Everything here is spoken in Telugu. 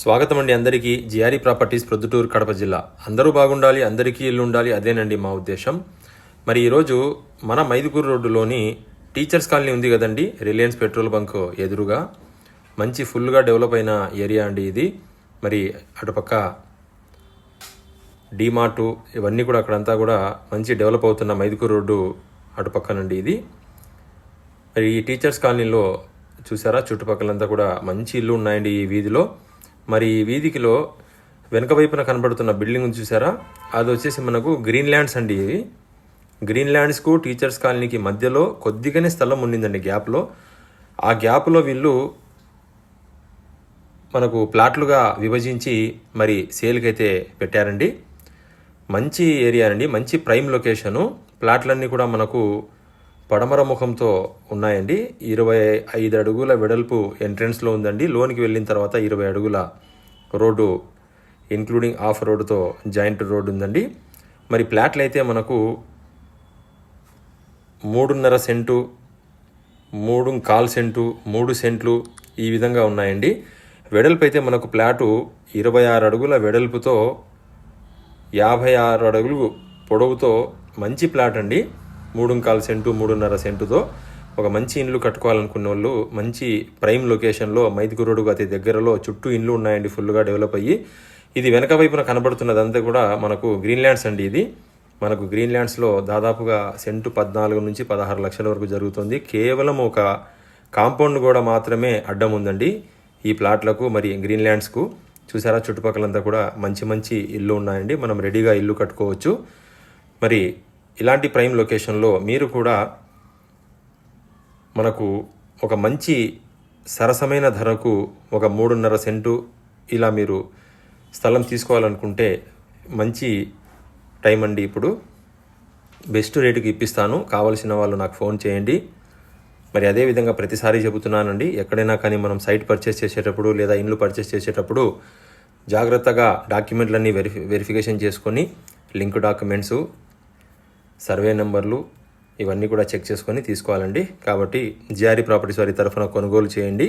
స్వాగతం అండి అందరికీ. జిఆర్ఈ ప్రాపర్టీస్ ప్రొద్దుటూరు కడప జిల్లా. అందరూ బాగుండాలి అందరికీ ఇల్లు ఉండాలి అదేనండి మా ఉద్దేశం. మరి ఈరోజు మన మైదుకూరు రోడ్డులోని టీచర్స్ కాలనీ ఉంది కదండి రిలయన్స్ పెట్రోల్ బంక్ ఎదురుగా. మంచి ఫుల్గా డెవలప్ అయిన ఏరియా అండి ఇది. మరి అటుపక్క డీమార్టు ఇవన్నీ కూడా అక్కడంతా కూడా మంచి డెవలప్ అవుతున్న మైదుకూరు రోడ్డు అటుపక్కనండి ఇది. మరి ఈ టీచర్స్ కాలనీలో చూసారా చుట్టుపక్కలంతా కూడా మంచి ఇల్లు ఉన్నాయండి ఈ వీధిలో. మరి ఈ వీధికిలో వెనుక వైపున కనబడుతున్న బిల్డింగ్ చూసారా? అది వచ్చేసి మనకు గ్రీన్ ల్యాండ్స్ అండి ఇవి. గ్రీన్ ల్యాండ్స్కు టీచర్స్ కాలనీకి మధ్యలో కొద్దిగానే స్థలం ఉండిందండి గ్యాప్లో. ఆ గ్యాప్లో వీళ్ళు మనకు ప్లాట్లుగా విభజించి మరి సేల్కి అయితే పెట్టారండి. మంచి ఏరియా అండి మంచి ప్రైమ్ లొకేషను. ప్లాట్లన్నీ కూడా మనకు పడమర ముఖంతో ఉన్నాయండి. ఇరవై ఐదు అడుగుల వెడల్పు ఎంట్రన్స్లో ఉందండి. లోనికి వెళ్ళిన తర్వాత ఇరవై అడుగుల రోడ్డు ఇంక్లూడింగ్ ఆఫ్ రోడ్డుతో జాయింట్ రోడ్డు ఉందండి. మరి ప్లాట్లు అయితే మనకు మూడున్నర సెంటు మూడు కాల్ సెంటు మూడు సెంట్లు ఈ విధంగా ఉన్నాయండి. వెడల్పు అయితే మనకు ప్లాటు ఇరవై ఆరు అడుగుల వెడల్పుతో యాభై ఆరు అడుగులు పొడవుతో మంచి ప్లాట్ అండి. మూడు కాలు సెంటు మూడున్నర సెంటుతో ఒక మంచి ఇండ్లు కట్టుకోవాలనుకున్న వాళ్ళు మంచి ప్రైమ్ లొకేషన్లో మైదుకు రోడ్డుకు అతి దగ్గరలో చుట్టూ ఇండ్లు ఉన్నాయండి ఫుల్గా డెవలప్ అయ్యి. ఇది వెనక వైపున కనబడుతున్నదంతా కూడా మనకు గ్రీన్ ల్యాండ్స్ అండి ఇది. మనకు గ్రీన్ ల్యాండ్స్లో దాదాపుగా సెంటు పద్నాలుగు నుంచి పదహారు లక్షల వరకు జరుగుతుంది. కేవలం ఒక కాంపౌండ్ కూడా మాత్రమే అడ్డం ఉందండి ఈ ప్లాట్లకు మరి గ్రీన్ ల్యాండ్స్కు. చూసారా చుట్టుపక్కలంతా కూడా మంచి మంచి ఇల్లు ఉన్నాయండి. మనం రెడీగా ఇల్లు కట్టుకోవచ్చు. మరి ఇలాంటి ప్రైమ్ లొకేషన్లో మీరు కూడా మనకు ఒక మంచి సరసమైన ధరకు ఒక మూడున్నర సెంటు ఇలా మీరు స్థలం తీసుకోవాలనుకుంటే మంచి టైం అండి ఇప్పుడు. బెస్ట్ రేటుకి ఇప్పిస్తాను. కావలసిన వాళ్ళు నాకు ఫోన్ చేయండి. మరి అదేవిధంగా ప్రతిసారి చెబుతున్నానండి ఎక్కడైనా కానీ మనం సైట్ పర్చేస్ చేసేటప్పుడు లేదా ఇండ్లు పర్చేస్ చేసేటప్పుడు జాగ్రత్తగా డాక్యుమెంట్లన్నీ వెరిఫి వెరిఫికేషన్ చేసుకొని లింక్ డాక్యుమెంట్స్ సర్వే నెంబర్లు ఇవన్నీ కూడా చెక్ చేసుకొని తీసుకోవాలండి. కాబట్టి జిఆర్ఈ ప్రాపర్టీస్ వారి తరఫున కొనుగోలు చేయండి.